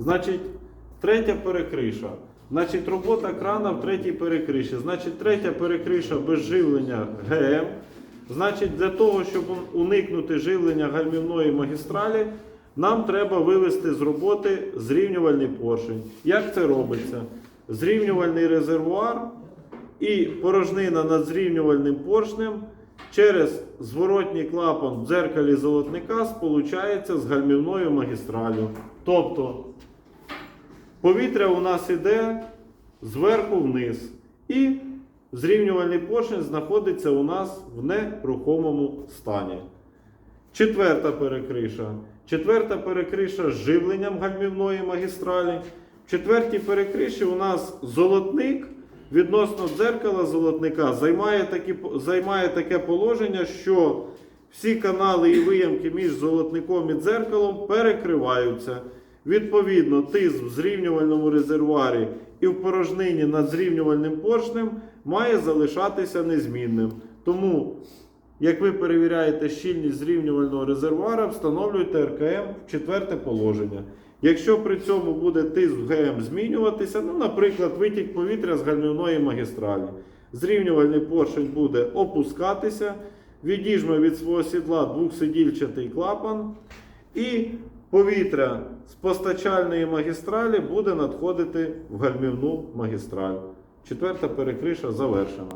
Значить, третя перекриша. Значить, робота крана в третій перекриші. Значить, третя перекриша без живлення ГМ. Значить, для того, щоб уникнути живлення гальмівної магістралі, нам треба вивести з роботи зрівнювальний поршень. Як це робиться? Зрівнювальний резервуар і порожнина над зрівнювальним поршнем через зворотній клапан в дзеркалі золотника сполучається з гальмівною магістралю. Тобто повітря у нас іде зверху вниз. І зрівнювальний поршень знаходиться у нас в нерухомому стані. Четверта перекриша. Четверта перекриша з живленням гальмівної магістралі. В четвертій перекриші у нас золотник відносно дзеркала золотника займає, такі, займає таке положення, що всі канали і виямки між золотником і дзеркалом перекриваються. Відповідно, тиск в зрівнювальному резервуарі і в порожнині над зрівнювальним поршнем має залишатися незмінним. Тому як ви перевіряєте щільність зрівнювального резервуара, встановлюйте РКМ в четверте положення. Якщо при цьому буде тиск в ГМ змінюватися, ну, наприклад, витік повітря з гальмівної магістралі, зрівнювальний поршень буде опускатися, відіжме від свого сідла двохсидільчатий клапан, і повітря з постачальної магістралі буде надходити в гальмівну магістраль. Четверта перекриша завершена.